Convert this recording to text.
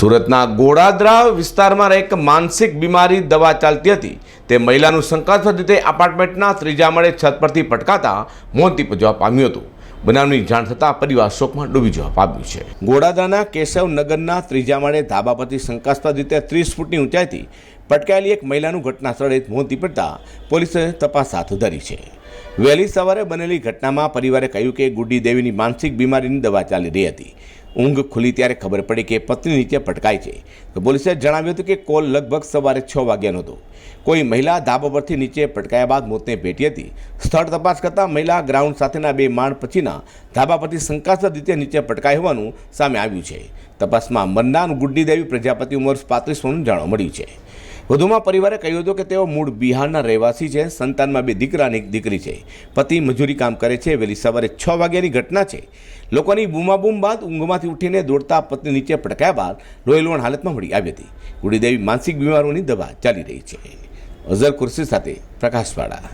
સુરતના ગોળાદરા વિસ્તારમાં એક માનસિક બીમારી દવા ચાલતી હતી. તે મહિલાનું શંકાસ્પદ રીતે એપાર્ટમેન્ટના ત્રીજા માળે છત પરથી પટકાતા મોત નીપજવા પામ્યું હતું. બનાવની જાણ થતાં પરિવાર શોકમાં ડૂબી જવા પામ્યું છે. ગોળાદરાના કેશવનગરના ત્રીજા માળે ધાબા પરથી શંકાસ્પદ રીતે ત્રીસ ફૂટની ઊંચાઈથી પટકાયેલી એક મહિલાનું ઘટના સ્થળે મોત નીપજતા પોલીસે તપાસ હાથ ધરી છે. વહેલી સવારે બનેલી ઘટનામાં પરિવારે કહ્યું કે ગુડ્ડી દેવીની માનસિક બીમારીની દવા ચાલી રહી હતી. ઊંઘ ખુલી ત્યારે ખબર પડી કે પત્ની નીચે પટકાય છે. તો પોલીસે જણાવ્યું હતું કે કોલ લગભગ સવારે છ વાગ્યાનો હતો. કોઈ મહિલા ધાબા પરથી નીચે પટકાયા બાદ મોતને ભેટી હતી. સ્થળ તપાસ કરતાં મહિલા ગ્રાઉન્ડ સાથેના બે માળ પછીના ધાબા પરથી શંકાસ્પદ રીતે નીચે પટકાઈ હોવાનું સામે આવ્યું છે. તપાસમાં મરનાર ગુડ્ડી દેવી પ્રજાપતિ ઉંમર પાંત્રીસ હોવાનું જાણવા મળ્યું છે. વધુમાં પરિવારે કહ્યું હતું કે તેઓ મૂળ બિહારના રહેવાસી છે, સંતાનમાં બે દીકરા અને એક દીકરી છે. પતિ મજૂરી કામ કરે છે, વહેલી સવારે છ વાગ્યાની ઘટના છે. લોકોની બૂમાબૂમ બાદ ઊંઘમાંથી ઉઠીને દોડતા પત્ની નીચે પટકાયા બાદ લોહીલોણ હાલતમાં મળી આવી હતી. ગુડીદેવી માનસિક બીમારોની દવા ચાલી રહી છે. અઝર ખુરશી સાથે પ્રકાશવાળા.